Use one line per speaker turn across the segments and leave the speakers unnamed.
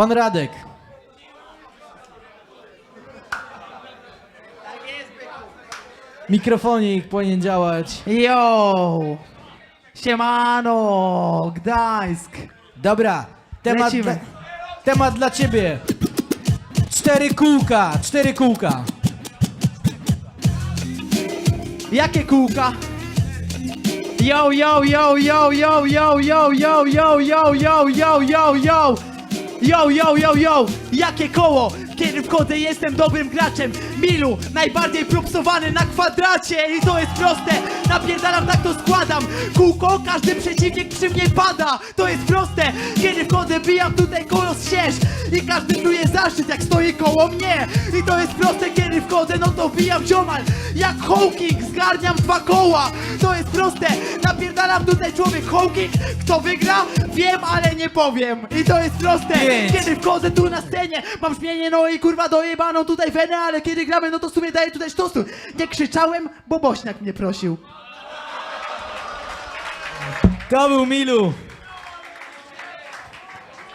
Pan Radek. Mikrofonik powinien działać.
Yo! Siemano! Gdańsk!
Dobra, temat,
Lecimy.
dla, temat dla ciebie. Cztery kółka, cztery kółka.
Jakie kółka? Yo, yo, yo, yo, yo, yo, yo, yo, yo, yo, yo, yo, yo, yo! Yo, yo, yo, yo! Jakie koło? Kiedy wchodzę jestem dobrym graczem? Milu, najbardziej propsowany na kwadracie! I to jest proste, napierdalam tak to składam! Kółko, każdy przeciwnik przy mnie pada! To jest proste, kiedy wchodzę bijam tutaj kolos sierz I każdy czuje zaszczyt jak stoi koło mnie! I to jest proste, kiedy wchodzę no to bijam ziomal! Jak Hawking, zgarniam dwa koła! To jest proste, napierdalam tutaj człowiek Hawking Kto wygra? Wiem, ale nie powiem I to jest proste,
Pięć.
kiedy wchodzę tu na scenie Mam zmienię no i kurwa dojebaną tutaj wenę Ale kiedy gramy no to w sumie daję tutaj sztosu Nie krzyczałem, bo Bośniak mnie prosił
To był Milu.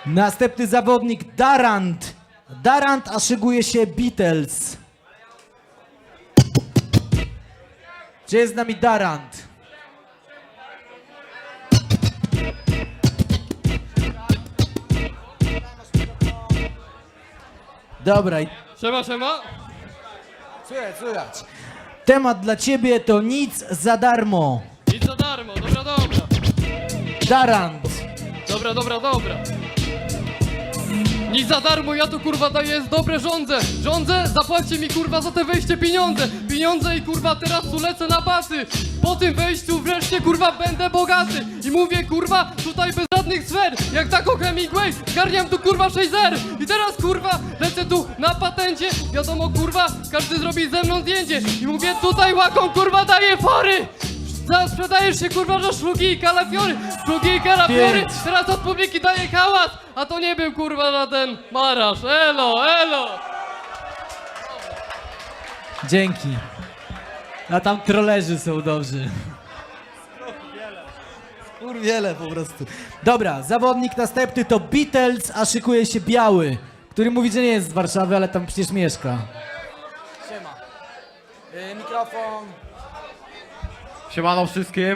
Następny zawodnik Darant. Darant, a szykuje się Beatles. Czy jest z nami Darant? Dobra, i
Siema, siema.
słychać, słychać. Temat dla ciebie to nic za darmo.
Nic za darmo, dobra, dobra.
Darant.
Dobra, dobra, dobra. Nic za darmo, ja tu kurwa daję z dobre rządzę. Rządzę, zapłaćcie mi kurwa za te wejście pieniądze. Pieniądze i kurwa teraz tu lecę na baty. Po tym wejściu wreszcie kurwa będę bogaty. I mówię kurwa tutaj bez żadnych sfer. Jak tako Hemingway, zgarniam tu kurwa 6 zer. I teraz kurwa lecę tu na patencie. Wiadomo kurwa, każdy zrobi ze mną zdjęcie. I mówię tutaj łaką kurwa daję fory. Za- Sprzedajesz się kurwa za szlugi i kalafiory Szlugi i kalafiory
Pięć.
Teraz od publiki daje hałas A to nie był kurwa żaden marasz Elo, elo
Dzięki. A tam trollerzy są dobrzy. Wiele po prostu. Dobra, zawodnik następny to Beatles, a szykuje się biały, który mówi, że nie jest z Warszawy, ale tam przecież mieszka. Siema. mikrofon.
Siemano wszystkim.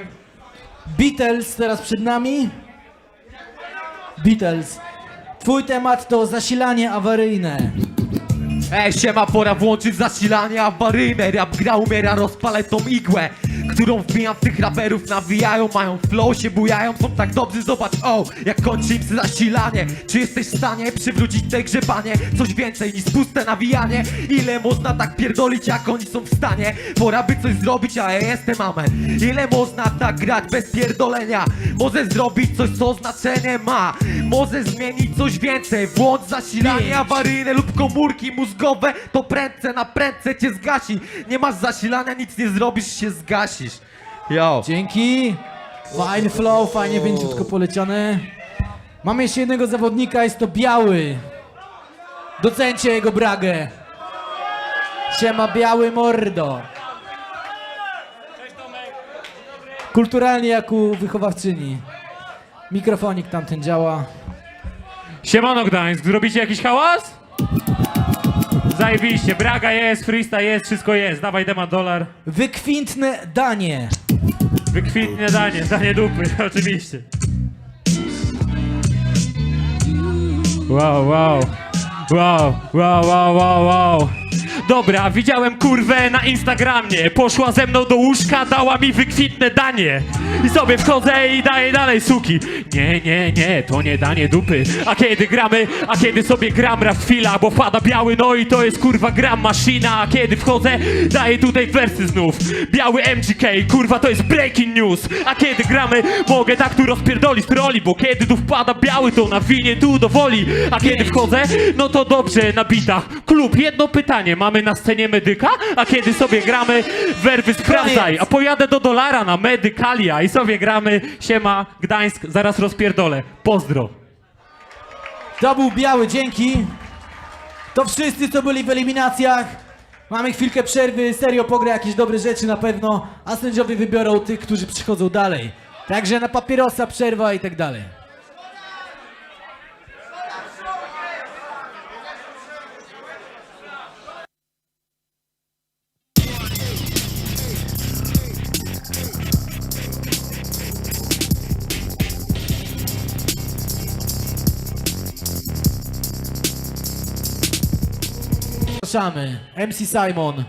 Beatles teraz przed nami. Beatles. Twój temat to zasilanie awaryjne.
Ej, siema, pora włączyć zasilanie awaryjne Rap gra umiera, rozpalę tą igłę Którą wbijam tych raperów nawijają Mają flow, się bujają, są tak dobrzy Zobacz, o, jak kończy im zasilanie Czy jesteś w stanie przywrócić te grzebanie? Coś więcej niż puste nawijanie Ile można tak pierdolić, jak oni są w stanie? Pora by coś zrobić, a ja jestem amen Ile można tak grać bez pierdolenia? Może zrobić coś, co znaczenie ma Może zmienić coś więcej Włącz zasilanie awaryjne lub komórki mózgowe To prędce na prędce cię zgasi Nie masz zasilania, nic nie zrobisz, się zgasisz Yo
Dzięki. Fine flow, fajnie pięciutko poleciane. Mamy jeszcze jednego zawodnika, jest to biały. Docencie jego bragę. Siema biały mordo. Kulturalnie jak u wychowawczyni. Mikrofonik tamten działa.
Siemano Gdańsk, zrobicie jakiś hałas? Zajebiście, braga jest, freestyle jest, wszystko jest, dawaj temat dolar.
Wykwintne danie.
Wykwitnie danie, danie dupy, oczywiście. Wow, wow, wow, wow, wow, wow, wow. Dobra, widziałem kurwę na Instagramie. Poszła ze mną do łóżka, dała mi wykwitne danie. I sobie wchodzę i daję dalej suki. Nie, nie, nie, to nie danie dupy. A kiedy gramy, a kiedy sobie gram raz chwila Bo wpada biały, no i to jest kurwa gram maszyna A kiedy wchodzę, daję tutaj wersy znów. Biały MGK, kurwa to jest breaking news. A kiedy gramy, mogę tak tu rozpierdolić troli Bo kiedy tu wpada biały, to nawinie tu do woli. A kiedy wchodzę, no to dobrze na bitach Klub, jedno pytanie, mamy na scenie medyka? A kiedy sobie gramy, werwy sprawdzaj A pojadę do dolara na medykalia I sobie gramy, siema, Gdańsk, zaraz rozpierdolę Pozdro
To był biały, dzięki. To wszyscy, co byli w eliminacjach. Mamy chwilkę przerwy, serio pogra jakieś dobre rzeczy na pewno, a sędziowie wybiorą tych, którzy przychodzą dalej. Także na papierosa przerwa i tak dalej. Zapraszamy. MC Simon.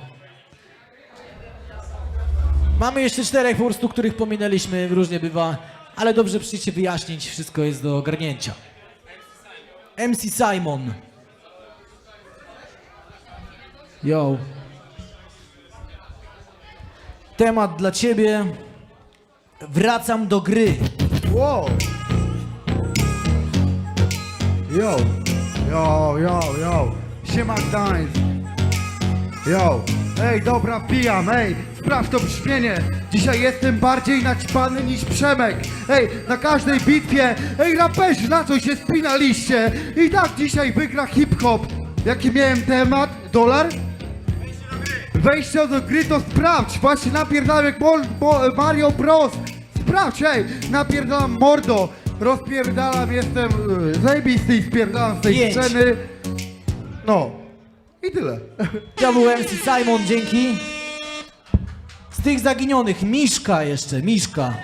Mamy jeszcze czterech po prostu, których pominęliśmy, różnie bywa, ale dobrze przyjdzie wyjaśnić, wszystko jest do ogarnięcia. MC Simon. Yo. Temat dla ciebie. Wracam do gry.
Wow. Yo, yo, yo, yo. Siema Gdańsk. Yo. Ej, dobra, pijam, ej, sprawdź to brzmienie. Dzisiaj jestem bardziej naćpany niż Przemek. Ej, na każdej bitwie, ej, raperzy, na co się spinaliście? I tak dzisiaj wygra hip-hop. Jaki miałem temat? Dolar? Wejście do gry to sprawdź, właśnie napierdalam jak Mo- Mo- Mario Bros. Sprawdź, ej, napierdalam mordo, rozpierdalam, jestem y, zajebisty i spierdalam z tej
Pięć.
sceny. No, i tyle.
To był MC Simon, dzięki. Z tych zaginionych, Miszka jeszcze, Miszka.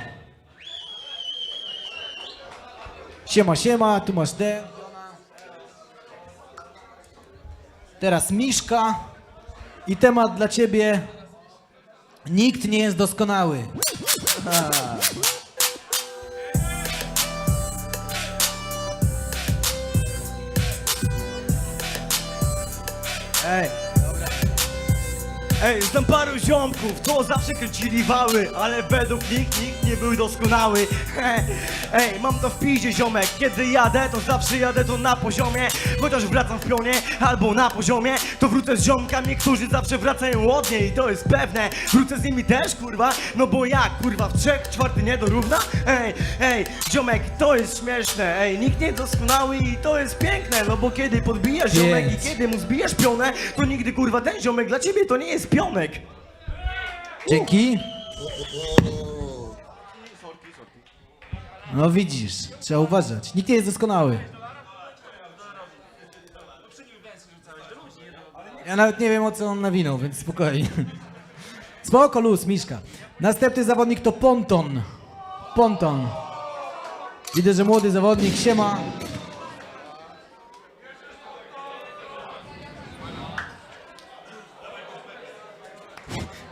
Siema, siema, tu masz ten. Teraz Miszka. I temat dla ciebie. Nikt nie jest doskonały.
Ej, Ej, znam paru ziomków, co zawsze kręcili wały Ale według nich nikt nie był doskonały. Ej, mam to w pizie ziomek Kiedy jadę, to zawsze jadę to na poziomie. Chociaż wracam w pionie, albo na poziomie To wrócę z ziomkami, którzy zawsze wracają od niej I to jest pewne, wrócę z nimi też kurwa No bo jak, kurwa, w trzech czwarty nie dorówna? Ej, ej, ziomek, to jest śmieszne. Ej, nikt nie doskonały i to jest piękne No bo kiedy podbijasz ziomek i kiedy mu zbijasz pionę, to nigdy kurwa ten ziomek dla ciebie to nie jest pionek.
Dzięki. No widzisz, trzeba uważać. Nikt nie jest doskonały. Ja nawet nie wiem o co on nawinął, więc spokojnie. Spoko, luz, Miszka. Następny zawodnik to Ponton. Ponton. Widzę, że młody zawodnik, siema.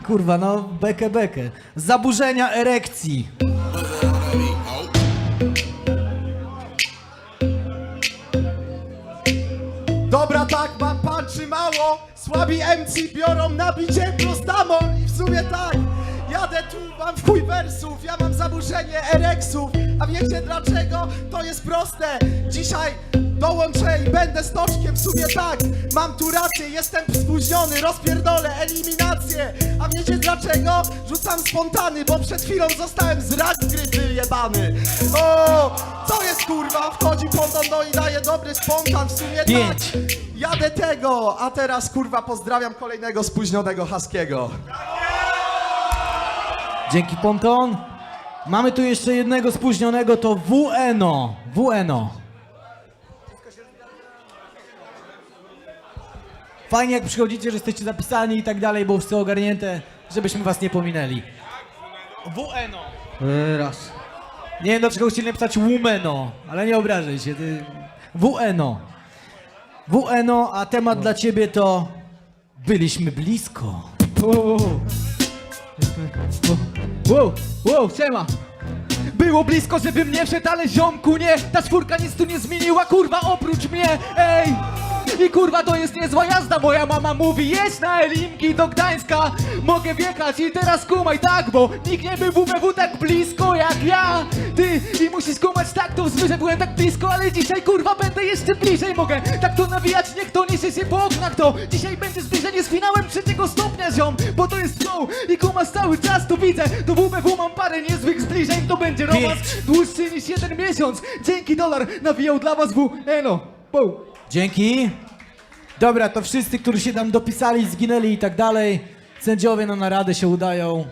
Kurwa, no bekę, bekę. Zaburzenia erekcji.
Dobra, tak, mam panczy mało. Słabi MC biorą na bicie prostamol I w sumie tak, jadę tu, mam w chuj wersów. Ja mam zaburzenie ereksów. A wiecie dlaczego? To jest proste. Dzisiaj dołączę i będę stoczkiem W sumie tak, mam tu rację Jestem spóźniony, rozpierdolę eliminację A wiecie dlaczego? Rzucam spontany Bo przed chwilą zostałem z gry wyjebany O, co jest kurwa? Wchodzi ponton no i daje dobry spontan W sumie tak
Pięć.
Jadę tego, a teraz kurwa pozdrawiam kolejnego spóźnionego Haskiego.
Dzięki Ponton. Mamy tu jeszcze jednego spóźnionego, to WNO. WNO. Fajnie jak przychodzicie, że jesteście zapisani i tak dalej, bo wszystko ogarnięte, żebyśmy was nie pominęli. WNO.
Raz.
Nie wiem dlaczego chcieli napisać Wumeno, ale nie obrażaj się. Ty... WNO. WNO, a temat dla ciebie to byliśmy blisko.
Wow, wow, wow, siema! Było blisko, żeby mnie wszedł, ale ziomku nie Ta czwórka nic tu nie zmieniła, kurwa, oprócz mnie, ej! I kurwa, to jest niezła jazda, moja mama mówi Jedź na Elimki do Gdańska Mogę wjechać i teraz kumaj tak, bo Nikt nie był w WBW tak blisko jak ja. Ty, i musisz kumać tak, to wzwyż, że byłem tak blisko Ale dzisiaj, kurwa, będę jeszcze bliżej. Mogę tak to nawijać, niech to niesie się po oknach. To dzisiaj będzie zbliżenie z finałem trzeciego stopnia, ziom Bo to jest flow i kumasz cały czas to widzę. Do WBW mam parę niezłych zbliżeń To będzie romans. Dłuższy niż jeden miesiąc. Dzięki dolar nawijał dla was w Eno Boom.
Dzięki. Dobra, to wszyscy, którzy się tam dopisali, zginęli i tak dalej. Sędziowie na naradę się udają.